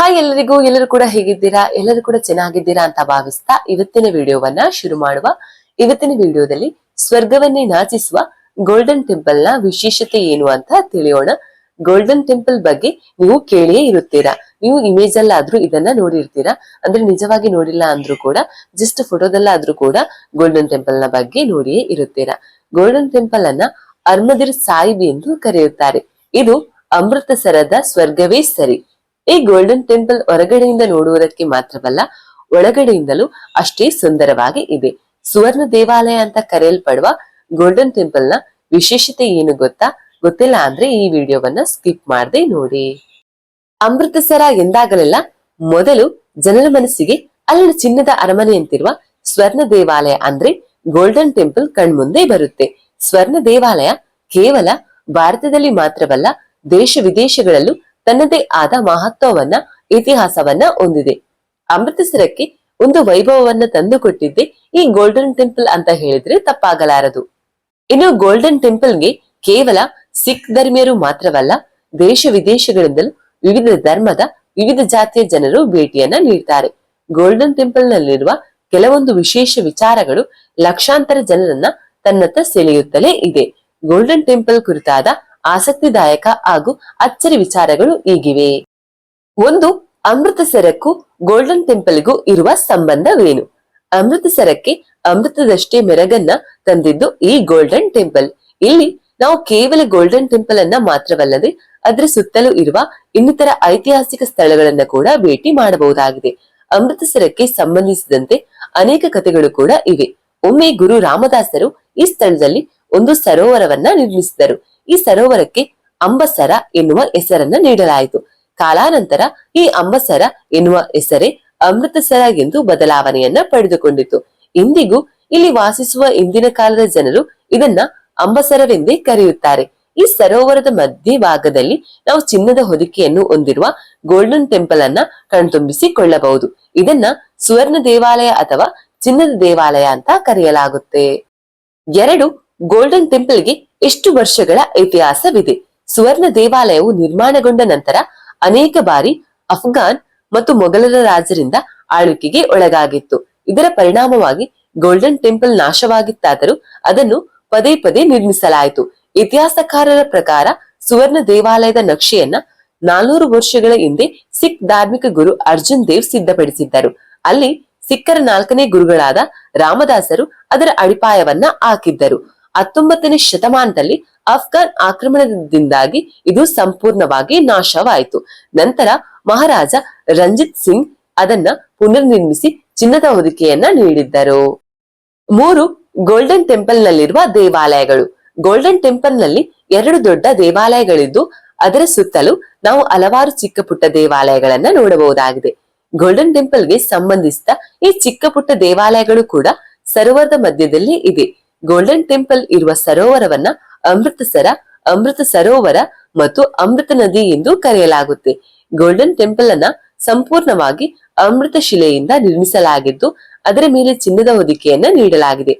Hi, ಎಲ್ಲರಿಗೂ, ಎಲ್ಲರೂ ಕೂಡ ಹೇಗಿದ್ದೀರಾ? ಎಲ್ಲರೂ ಕೂಡ ಚೆನ್ನಾಗಿದ್ದೀರಾ ಅಂತ ಭಾವಿಸ್ತಾ ಇವತ್ತಿನ ವಿಡಿಯೋವನ್ನ ಶುರು ಮಾಡುವ. ಇವತ್ತಿನ ವಿಡಿಯೋದಲ್ಲಿ ಸ್ವರ್ಗವನ್ನೇ ನಾಚಿಸುವ ಗೋಲ್ಡನ್ ಟೆಂಪಲ್ನ ವಿಶೇಷತೆ ಏನು ಅಂತ ತಿಳಿಯೋಣ. ಗೋಲ್ಡನ್ ಟೆಂಪಲ್ ಬಗ್ಗೆ ನೀವು ಕೇಳಿಯೇ ಇರುತ್ತೀರಾ? ನೀವು ಇಮೇಜ್ ಅಲ್ಲಾದ್ರೂ ಇದನ್ನ ನೋಡಿರ್ತೀರಾ? ಅಂದ್ರೆ ನಿಜವಾಗಿ ನೋಡಿಲ್ಲ ಅಂದ್ರೂ ಕೂಡ ಜಸ್ಟ್ ಫೋಟೋದಲ್ಲಾದ್ರೂ ಕೂಡ ಗೋಲ್ಡನ್ ಟೆಂಪಲ್ನ ಬಗ್ಗೆ ನೋಡಿಯೇ ಇರುತ್ತೀರಾ? ಗೋಲ್ಡನ್ ಟೆಂಪಲ್ ಅನ್ನ ಅರ್ಮದಿರ್ ಸಾಹಿಬ್ ಎಂದು ಕರೆಯುತ್ತಾರೆ. ಇದು ಅಮೃತಸರದ ಸ್ವರ್ಗವೇ ಸರಿ. ಈ ಗೋಲ್ಡನ್ ಟೆಂಪಲ್ ಹೊರಗಡೆಯಿಂದ ನೋಡುವುದಕ್ಕೆ ಮಾತ್ರವಲ್ಲ, ಒಳಗಡೆಯಿಂದಲೂ ಅಷ್ಟೇ ಸುಂದರವಾಗಿ ಇದೆ. ಸುವರ್ಣ ದೇವಾಲಯ ಅಂತ ಕರೆಯಲ್ಪಡುವ ಗೋಲ್ಡನ್ ಟೆಂಪಲ್ನ ವಿಶೇಷತೆ ಏನು ಗೊತ್ತಾ? ಗೊತ್ತಿಲ್ಲ ಅಂದ್ರೆ ಈ ವಿಡಿಯೋವನ್ನ ಸ್ಕಿಪ್ ಮಾಡದೆ ನೋಡಿ. ಅಮೃತಸರ ಎಂದಾಗಲೆಲ್ಲ ಮೊದಲು ಜನರ ಮನಸ್ಸಿಗೆ ಅಲ್ಲಿನ ಚಿನ್ನದ ಅರಮನೆಯಂತಿರುವ ಸ್ವರ್ಣ ದೇವಾಲಯ ಅಂದ್ರೆ ಗೋಲ್ಡನ್ ಟೆಂಪಲ್ ಕಣ್ಮುಂದೆ ಬರುತ್ತೆ. ಸ್ವರ್ಣ ದೇವಾಲಯ ಕೇವಲ ಭಾರತದಲ್ಲಿ ಮಾತ್ರವಲ್ಲ, ದೇಶ ವಿದೇಶಗಳಲ್ಲೂ ತನ್ನದೇ ಆದ ಮಹತ್ವವನ್ನ, ಇತಿಹಾಸವನ್ನ ಹೊಂದಿದೆ. ಅಮೃತಸರಕ್ಕೆ ಒಂದು ವೈಭವವನ್ನ ತಂದುಕೊಟ್ಟಿದ್ದೆ ಈ ಗೋಲ್ಡನ್ ಟೆಂಪಲ್ ಅಂತ ಹೇಳಿದ್ರೆ ತಪ್ಪಾಗಲಾರದು. ಇನ್ನು ಗೋಲ್ಡನ್ ಟೆಂಪಲ್ಗೆ ಕೇವಲ ಸಿಖ್ ಧರ್ಮೀಯರು ಮಾತ್ರವಲ್ಲ, ದೇಶ ವಿದೇಶಗಳಿಂದಲೂ ವಿವಿಧ ಧರ್ಮದ, ವಿವಿಧ ಜಾತಿಯ ಜನರು ಭೇಟಿಯನ್ನ ನೀಡ್ತಾರೆ. ಗೋಲ್ಡನ್ ಟೆಂಪಲ್ ನಲ್ಲಿರುವ ಕೆಲವೊಂದು ವಿಶೇಷ ವಿಚಾರಗಳು ಲಕ್ಷಾಂತರ ಜನರನ್ನ ತನ್ನತ್ತ ಸೆಳೆಯುತ್ತಲೇ ಇದೆ. ಗೋಲ್ಡನ್ ಟೆಂಪಲ್ ಕುರಿತಾದ ಆಸಕ್ತಿದಾಯಕ ಹಾಗೂ ಅಚ್ಚರಿ ವಿಚಾರಗಳು ಈಗಿವೆ. ಒಂದು, ಅಮೃತಸರಕ್ಕೂ ಗೋಲ್ಡನ್ ಟೆಂಪಲ್ಗೂ ಇರುವ ಸಂಬಂಧವೇನು? ಅಮೃತಸರಕ್ಕೆ ಅಮೃತದಷ್ಟೇ ಮೆರಗನ್ನ ತಂದಿದ್ದು ಈ ಗೋಲ್ಡನ್ ಟೆಂಪಲ್. ಇಲ್ಲಿ ನಾವು ಕೇವಲ ಗೋಲ್ಡನ್ ಟೆಂಪಲ್ ಅನ್ನ ಮಾತ್ರವಲ್ಲದೆ, ಅದರ ಸುತ್ತಲೂ ಇರುವ ಇನ್ನಿತರ ಐತಿಹಾಸಿಕ ಸ್ಥಳಗಳನ್ನ ಕೂಡ ಭೇಟಿ ಮಾಡಬಹುದಾಗಿದೆ. ಅಮೃತಸರಕ್ಕೆ ಸಂಬಂಧಿಸಿದಂತೆ ಅನೇಕ ಕಥೆಗಳು ಕೂಡ ಇವೆ. ಒಮ್ಮೆ ಗುರು ರಾಮದಾಸರು ಈ ಸ್ಥಳದಲ್ಲಿ ಒಂದು ಸರೋವರವನ್ನ ನಿರ್ಮಿಸಿದರು. ಈ ಸರೋವರಕ್ಕೆ ಅಂಬಸರ ಎನ್ನುವ ಹೆಸರನ್ನ ನೀಡಲಾಯಿತು. ಕಾಲಾನಂತರ ಈ ಅಂಬಸರ ಎನ್ನುವ ಹೆಸರೇ ಅಮೃತಸರ ಎಂದು ಬದಲಾವಣೆಯನ್ನ ಪಡೆದುಕೊಂಡಿತು. ಇಂದಿಗೂ ಇಲ್ಲಿ ವಾಸಿಸುವ ಇಂದಿನ ಕಾಲದ ಜನರು ಇದನ್ನ ಅಂಬಸರವೆಂದೇ ಕರೆಯುತ್ತಾರೆ. ಈ ಸರೋವರದ ಮಧ್ಯ ಭಾಗದಲ್ಲಿ ನಾವು ಚಿನ್ನದ ಹೊದಿಕೆಯನ್ನು ಹೊಂದಿರುವ ಗೋಲ್ಡನ್ ಟೆಂಪಲ್ ಅನ್ನ ಕಣ್ತುಂಬಿಸಿಕೊಳ್ಳಬಹುದು. ಇದನ್ನ ಸುವರ್ಣ ದೇವಾಲಯ ಅಥವಾ ಚಿನ್ನದ ದೇವಾಲಯ ಅಂತ ಕರೆಯಲಾಗುತ್ತೆ. ಎರಡು ಗೋಲ್ಡನ್ ಟೆಂಪಲ್ಗೆ ಎಷ್ಟು ವರ್ಷಗಳ ಇತಿಹಾಸವಿದೆ? ಸುವರ್ಣ ದೇವಾಲಯವು ನಿರ್ಮಾಣಗೊಂಡ ನಂತರ ಅನೇಕ ಬಾರಿ ಅಫ್ಘಾನ್ ಮತ್ತು ಮೊಘಲರ ರಾಜರಿಂದ ಆಳ್ವಿಕೆಗೆ ಒಳಗಾಗಿತ್ತು. ಇದರ ಪರಿಣಾಮವಾಗಿ ಗೋಲ್ಡನ್ ಟೆಂಪಲ್ ನಾಶವಾಗಿತ್ತಾದರೂ ಅದನ್ನು ಪದೇ ಪದೇ ನಿರ್ಮಿಸಲಾಯಿತು. ಇತಿಹಾಸಕಾರರ ಪ್ರಕಾರ ಸುವರ್ಣ ದೇವಾಲಯದ ನಕ್ಷೆಯನ್ನ ನಾಲ್ನೂರು ವರ್ಷಗಳ ಹಿಂದೆ ಸಿಖ್ ಧಾರ್ಮಿಕ ಗುರು ಅರ್ಜುನ್ ದೇವ್ ಸಿದ್ಧಪಡಿಸಿದ್ದರು. ಅಲ್ಲಿ ಸಿಖ್ಖರ ನಾಲ್ಕನೇ ಗುರುಗಳಾದ ರಾಮದಾಸರು ಅದರ ಅಡಿಪಾಯವನ್ನ ಹಾಕಿದ್ದರು. ಹತ್ತೊಂಬತ್ತನೇ ಶತಮಾನದಲ್ಲಿ ಅಫ್ಘಾನ್ ಆಕ್ರಮಣದಿಂದಾಗಿ ಇದು ಸಂಪೂರ್ಣವಾಗಿ ನಾಶವಾಯಿತು. ನಂತರ ಮಹಾರಾಜ ರಂಜಿತ್ ಸಿಂಗ್ ಅದನ್ನ ಪುನರ್ನಿರ್ಮಿಸಿ ಚಿನ್ನದ ಹೊದಿಕೆಯನ್ನ ನೀಡಿದ್ದರು. ಮೂರು ಗೋಲ್ಡನ್ ಟೆಂಪಲ್ ನಲ್ಲಿರುವ ದೇವಾಲಯಗಳು. ಗೋಲ್ಡನ್ ಟೆಂಪಲ್ನಲ್ಲಿ ಎರಡು ದೊಡ್ಡ ದೇವಾಲಯಗಳಿದ್ದು, ಅದರ ಸುತ್ತಲೂ ನಾವು ಹಲವಾರು ಚಿಕ್ಕ ಪುಟ್ಟ ದೇವಾಲಯಗಳನ್ನ ನೋಡಬಹುದಾಗಿದೆ. ಗೋಲ್ಡನ್ ಟೆಂಪಲ್ಗೆ ಸಂಬಂಧಿಸಿದ ಈ ಚಿಕ್ಕ ಪುಟ್ಟ ದೇವಾಲಯಗಳು ಕೂಡ ಸರೋವರದ ಮಧ್ಯದಲ್ಲಿ ಇದೆ. ಗೋಲ್ಡನ್ ಟೆಂಪಲ್ ಇರುವ ಸರೋವರವನ್ನ ಅಮೃತಸರ ಅಮೃತ ಸರೋವರ ಮತ್ತು ಅಮೃತ ನದಿ ಎಂದು ಕರೆಯಲಾಗುತ್ತೆ. ಗೋಲ್ಡನ್ ಟೆಂಪಲ್ ಅನ್ನ ಸಂಪೂರ್ಣವಾಗಿ ಅಮೃತ ಶಿಲೆಯಿಂದ ನಿರ್ಮಿಸಲಾಗಿದ್ದು, ಅದರ ಮೇಲೆ ಚಿನ್ನದ ಹೊದಿಕೆಯನ್ನ ನೀಡಲಾಗಿದೆ.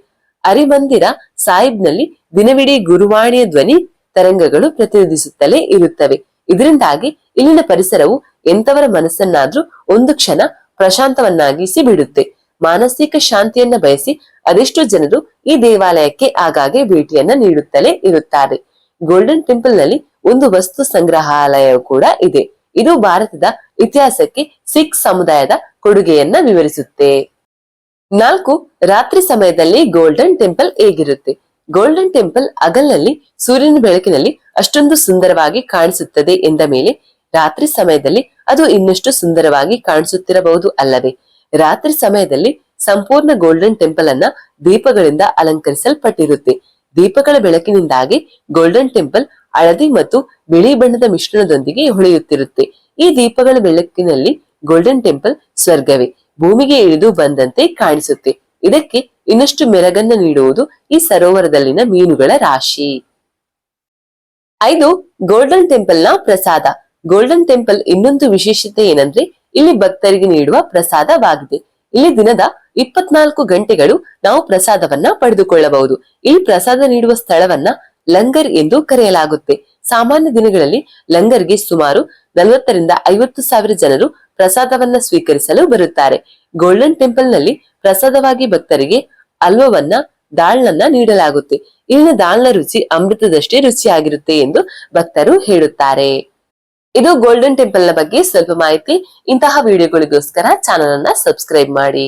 ಅರಿಮಂದಿರ ಸಾಹಿಬ್ನಲ್ಲಿ ದಿನವಿಡೀ ಗುರುವಾಣಿಯ ಧ್ವನಿ ತರಂಗಗಳು ಪ್ರತಿನಿಧಿಸುತ್ತಲೇ ಇರುತ್ತವೆ. ಇದರಿಂದಾಗಿ ಇಲ್ಲಿನ ಪರಿಸರವು ಎಂತವರ ಮನಸ್ಸನ್ನಾದ್ರೂ ಒಂದು ಕ್ಷಣ ಪ್ರಶಾಂತವನ್ನಾಗಿಸಿ ಬಿಡುತ್ತೆ. ಮಾನಸಿಕ ಶಾಂತಿಯನ್ನ ಬಯಸಿ ಅದೆಷ್ಟೋ ಜನರು ಈ ದೇವಾಲಯಕ್ಕೆ ಆಗಾಗ್ಗೆ ಭೇಟಿಯನ್ನ ನೀಡುತ್ತಲೇ ಇರುತ್ತಾರೆ. ಗೋಲ್ಡನ್ ಟೆಂಪಲ್ನಲ್ಲಿ ಒಂದು ವಸ್ತು ಸಂಗ್ರಹಾಲಯವು ಕೂಡ ಇದೆ. ಇದು ಭಾರತದ ಇತಿಹಾಸಕ್ಕೆ ಸಿಖ್ ಸಮುದಾಯದ ಕೊಡುಗೆಯನ್ನ ವಿವರಿಸುತ್ತೆ. ನಾಲ್ಕು, ರಾತ್ರಿ ಸಮಯದಲ್ಲಿ ಗೋಲ್ಡನ್ ಟೆಂಪಲ್ ಹೇಗಿರುತ್ತೆ? ಗೋಲ್ಡನ್ ಟೆಂಪಲ್ ಅಗಲ್ನಲ್ಲಿ ಸೂರ್ಯನ ಬೆಳಕಿನಲ್ಲಿ ಅಷ್ಟೊಂದು ಸುಂದರವಾಗಿ ಕಾಣಿಸುತ್ತದೆ ಎಂದ ಮೇಲೆ, ರಾತ್ರಿ ಸಮಯದಲ್ಲಿ ಅದು ಇನ್ನಷ್ಟು ಸುಂದರವಾಗಿ ಕಾಣಿಸುತ್ತಿರಬಹುದು ಅಲ್ಲವೇ? ರಾತ್ರಿ ಸಮಯದಲ್ಲಿ ಸಂಪೂರ್ಣ ಗೋಲ್ಡನ್ ಟೆಂಪಲ್ ಅನ್ನ ದೀಪಗಳಿಂದ ಅಲಂಕರಿಸಲ್ಪಟ್ಟಿರುತ್ತೆ. ದೀಪಗಳ ಬೆಳಕಿನಿಂದಾಗಿ ಗೋಲ್ಡನ್ ಟೆಂಪಲ್ ಹಳದಿ ಮತ್ತು ಬಿಳಿ ಬಣ್ಣದ ಮಿಶ್ರಣದೊಂದಿಗೆ ಹೊಳೆಯುತ್ತಿರುತ್ತೆ. ಈ ದೀಪಗಳ ಬೆಳಕಿನಲ್ಲಿ ಗೋಲ್ಡನ್ ಟೆಂಪಲ್ ಸ್ವರ್ಗವೇ. ಭೂಮಿಗೆ ಇಳಿದು ಬಂದಂತೆ ಕಾಣಿಸುತ್ತೆ. ಇದಕ್ಕೆ ಇನ್ನಷ್ಟು ಮೆರಗನ್ನ ನೀಡುವುದು ಈ ಸರೋವರದಲ್ಲಿನ ಮೀನುಗಳ ರಾಶಿ. ಐದು, ಗೋಲ್ಡನ್ ಟೆಂಪಲ್ನ ಪ್ರಸಾದ. ಗೋಲ್ಡನ್ ಟೆಂಪಲ್ ಇನ್ನೊಂದು ವಿಶೇಷತೆ ಏನಂದ್ರೆ ಇಲ್ಲಿ ಭಕ್ತರಿಗೆ ನೀಡುವ ಪ್ರಸಾದವಾಗಿದೆ. ಇಲ್ಲಿ ದಿನದ ಇಪ್ಪತ್ನಾಲ್ಕು ಗಂಟೆಗಳು ನಾವು ಪ್ರಸಾದವನ್ನ ಪಡೆದುಕೊಳ್ಳಬಹುದು. ಈ ಪ್ರಸಾದ ನೀಡುವ ಸ್ಥಳವನ್ನ ಲಂಗರ್ ಎಂದು ಕರೆಯಲಾಗುತ್ತೆ. ಸಾಮಾನ್ಯ ದಿನಗಳಲ್ಲಿ ಲಂಗರ್ಗೆ ಸುಮಾರು ನಲವತ್ತರಿಂದ ಐವತ್ತು ಸಾವಿರ ಜನರು ಪ್ರಸಾದವನ್ನ ಸ್ವೀಕರಿಸಲು ಬರುತ್ತಾರೆ. ಗೋಲ್ಡನ್ ಟೆಂಪಲ್ನಲ್ಲಿ ಪ್ರಸಾದವಾಗಿ ಭಕ್ತರಿಗೆ ಅಲ್ವವನ್ನ, ದಾಳ್ನನ್ನ ನೀಡಲಾಗುತ್ತೆ. ಇಲ್ಲಿನ ದಾಳ್ನ ರುಚಿ ಅಮೃತದಷ್ಟೇ ರುಚಿಯಾಗಿರುತ್ತೆ ಎಂದು ಭಕ್ತರು ಹೇಳುತ್ತಾರೆ. ಇದು ಗೋಲ್ಡನ್ ಟೆಂಪಲ್ನ ಬಗ್ಗೆ ಸ್ವಲ್ಪ ಮಾಹಿತಿ. ಇಂತಹ ವಿಡಿಯೋಗಳಿಗೋಸ್ಕರ ಚಾನಲ್ ಅನ್ನ ಸಬ್ಸ್ಕ್ರೈಬ್ ಮಾಡಿ.